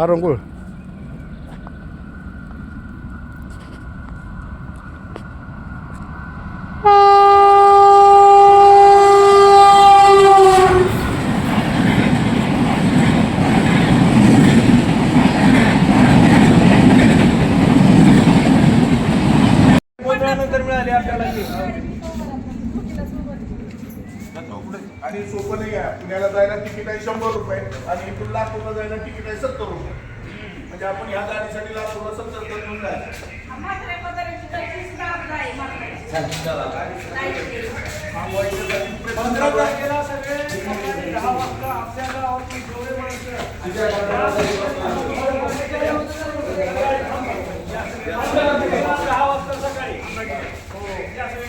हारंगुळ गोंधळानंतर मिळाली आपल्याला ही. आणि सोपं नाही आहे. पुण्याला जायला तिकीट आहे शंभर रुपये आणि इथून लातूरला जायला तिकीट आहे सत्तर रुपये. म्हणजे आपण ह्या गाडीसाठी लातूरला सत्तर रुपये घेऊन जायचं. पंधरा तारखेला सगळे दहा वाजता जेवढे दहा वाजता सकाळी हो, या सगळे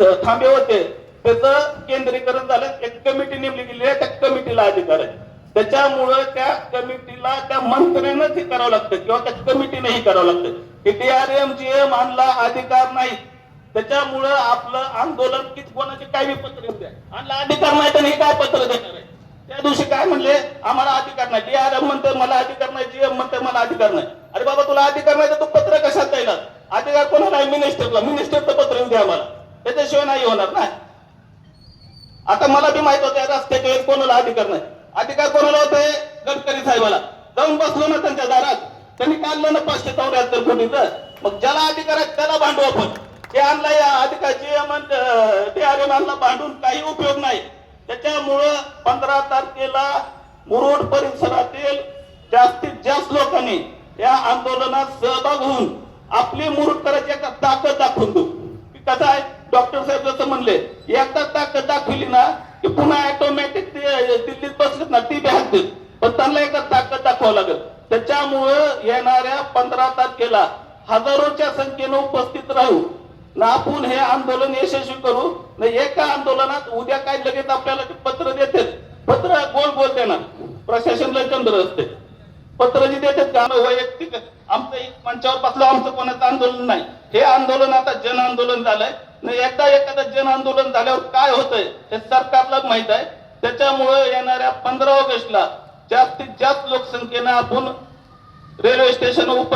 थांबे होते. त्याचं केंद्रीकरण झालं एक कमिटी नेमली गेली आहे त्या कमिटीला अधिकार आहे. त्याच्यामुळं त्या कमिटीला त्या मंत्र्यानंच हे करावं लागतं किंवा त्या कमिटीने हे करावं लागतं. हे डीआरएम जीएम आणला अधिकार नाही. त्याच्यामुळं आपलं आंदोलन की कोणाचे काय बी पत्र द्या. आणला अधिकार नाही तर हे काय पत्र देणार आहे? त्या दिवशी काय म्हणले? आम्हाला अधिकार नाही. डीआरएम म्हणते मला अधिकार नाही. जीएम म्हणते मला अधिकार नाही. अरे बाबा तुला अधिकार नाही तर तू पत्र कशात येणार अधिकार कोणाला मिनिस्टरला मिनिस्टरचं पत्र येऊ द्या आम्हाला. त्याच्याशिवाय नाही होणार ना. आता मला बी माहीत होतं रस्त्याच्या वेळेस कोणाला अधिकार नाही. अधिकार कोणाला होते? गडकरी साहेबाला. जाऊन बसलो ना त्यांच्या दारात. त्यांनी काढलं ना पाचशे चौऱ्याहत्तर कोटीचं. मग ज्याला अधिकार आहे त्याला भांडू आपण. ते आणला या अधिकार ते आणला भांडून काही उपयोग नाही. त्याच्यामुळं पंधरा तारखेला मुरुड परिसरातील जास्तीत जास्त लोकांनी या आंदोलनात सहभाग होऊन आपली मुरुड करायची ताकद दाखवून देऊ. डॉक्टर साहेब जसं म्हणले एकदा ताकद दाखवली ना की पुन्हा ऑटोमॅटिक दिल्लीत बसलेत ना ती बी पण त्यांना एकदा ताकद दाखवावं लागेल. त्याच्यामुळं येणाऱ्या पंधरा तारखेला हजारोच्या संख्येनं उपस्थित राहू. ना आपण हे आंदोलन यशस्वी करू ना एका आंदोलनात उद्या काय लगेच आपल्याला ते पत्र देतात. पत्र गोल गोल देणार. प्रशासनला चंद्र असते. पत्र जी देतात का? वैयक्तिक आमचं एक मंचावर बसलं आमचं कोणाचं आंदोलन नाही. हे आंदोलन आता जन आंदोलन झालंय. एकदा एखादं जन आंदोलन झाल्यावर काय होतंय हे सरकारला माहीत आहे. त्याच्यामुळे येणाऱ्या पंधरा ऑगस्टला जास्तीत जास्त लोकसंख्येनं आपण रेल्वे स्टेशन उप